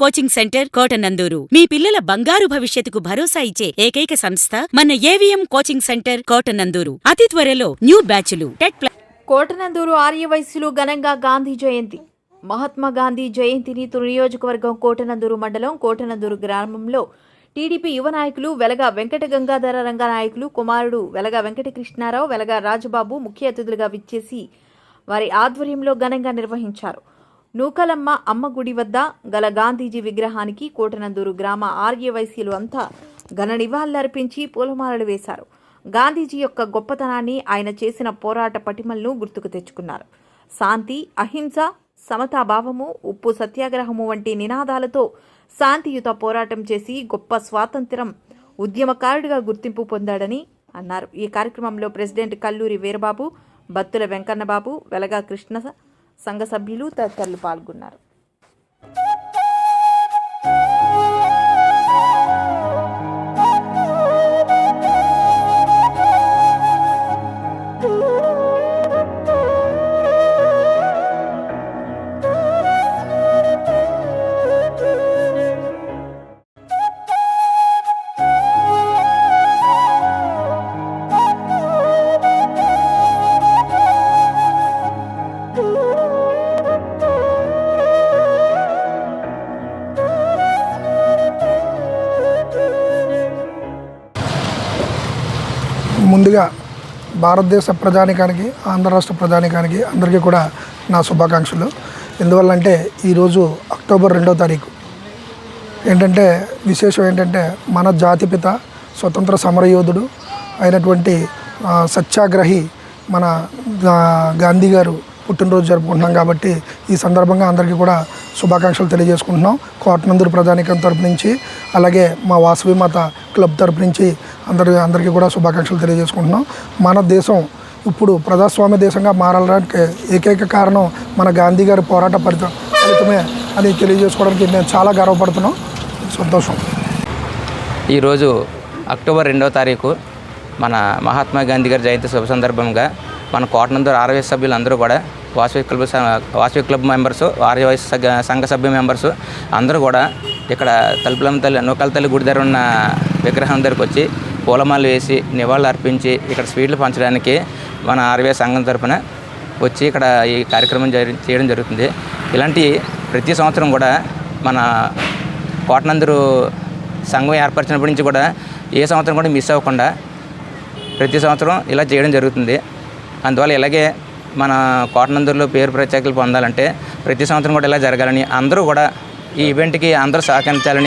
Coaching centre Kotananduru. మీ పిల్లల బంగారు భవిష్యత్తుకు భరోసా ఇచ్చే ఏకైక సంస్థ మన ఏవిఎం కోచింగ్ సెంటర్ కోటనందూరు. అతి త్వరలో న్యూ బ్యాచ్లు. టెట్ కోటనందూరు ఆర్యవయస్సులు ఘనంగా గాంధీ జయంతి. మహాత్మా గాంధీ జయంతిని తుని నియోజకవర్గం కోటనందూరు మండలం కోటనందూరు గ్రామంలో టీడీపీ యువ నాయకులు వెలగ వెంకట గంగాధర రంగనాయకులు కుమారుడు వెలగ వెంకట కృష్ణారావు వెలగ రాజబాబు ముఖ్య అతిథులుగా విచ్చేసి వారి ఆధ్వర్యంలో ఘనంగా నిర్వహించారు. నూకలమ్మ అమ్మ గుడి వద్ద గల గాంధీజీ విగ్రహానికి కోటనందూరు గ్రామ ఆర్యవైశ్యులు అంతా ఘన నివాళులర్పించి పూలమాలలు వేశారు. గాంధీజీ యొక్క గొప్పతనాన్ని ఆయన చేసిన పోరాట పటిమలను గుర్తుకు తెచ్చుకున్నారు. శాంతి అహింస సమతాభావము ఉప్పు సత్యాగ్రహము వంటి నినాదాలతో శాంతియుత పోరాటం చేసి గొప్ప స్వాతంత్రం ఉద్యమకారుడిగా గుర్తింపు పొందాడని అన్నారు. ఈ కార్యక్రమంలో ప్రెసిడెంట్ కల్లూరి వీరబాబు బత్తుల వెంకన్నబాబు వెలగా కృష్ణ సంఘ సభ్యులు తదితరులు పాల్గొన్నారు. ముందుగా భారతదేశ ప్రజానికానికి ఆంధ్ర రాష్ట్ర ప్రజానికానికి అందరికీ కూడా నా శుభాకాంక్షలు. ఎందువల్లంటే ఈరోజు అక్టోబర్ రెండో తారీఖు. ఏంటంటే విశేషం ఏంటంటే మన జాతిపిత స్వతంత్ర సమరయోధుడు అయినటువంటి సత్యాగ్రహి మన గా- గాంధీ గారు పుట్టినరోజు జరుపుకుంటున్నాం కాబట్టి ఈ సందర్భంగా అందరికీ కూడా శుభాకాంక్షలు తెలియజేసుకుంటున్నాం. కోటనందూరు ప్రధానికం తరపు నుంచి అలాగే మా వాసవి మాత క్లబ్ తరపు నుంచి అందరి అందరికీ కూడా శుభాకాంక్షలు తెలియజేసుకుంటున్నాం. మన దేశం ఇప్పుడు ప్రజాస్వామ్య దేశంగా మారాలడానికి ఏకైక కారణం మన గాంధీ గారి పోరాట ఫలితం ఫలితమే అని తెలియజేసుకోవడానికి మేము చాలా గర్వపడుతున్నాం. సంతోషం. ఈరోజు అక్టోబర్ రెండవ తారీఖు మన మహాత్మా గాంధీ గారి జయంతి శుభ సందర్భంగా మన కోటనందూరు ఆర్వై సభ్యులందరూ కూడా Vasavi club Vasavi club members ఆర్యవై సంఘ సభ్య మెంబర్స్ అందరూ కూడా ఇక్కడ తలుపులమ్మ తల్లి నూకల తల్లి గుడి దగ్గర ఉన్న విగ్రహం దగ్గరికి వచ్చి పూలమాలు వేసి నివాళులు అర్పించి ఇక్కడ స్వీట్లు పంచడానికి మన ఆర్వై సంఘం తరఫున వచ్చి ఇక్కడ ఈ కార్యక్రమం జరి చేయడం జరుగుతుంది. ఇలాంటి ప్రతి సంవత్సరం కూడా మన కోటనందరూ సంఘం ఏర్పరిచినప్పటి నుంచి కూడా ఏ సంవత్సరం కూడా మిస్ అవ్వకుండా ప్రతి సంవత్సరం ఇలా చేయడం జరుగుతుంది. అందువల్ల ఇలాగే మన కోటనందూరులో పేరు ప్రత్యేకతలు పొందాలంటే ప్రతి సంవత్సరం కూడా ఇలా జరగాలని అందరూ కూడా ఈ ఈవెంట్కి అందరూ సహకరించాలని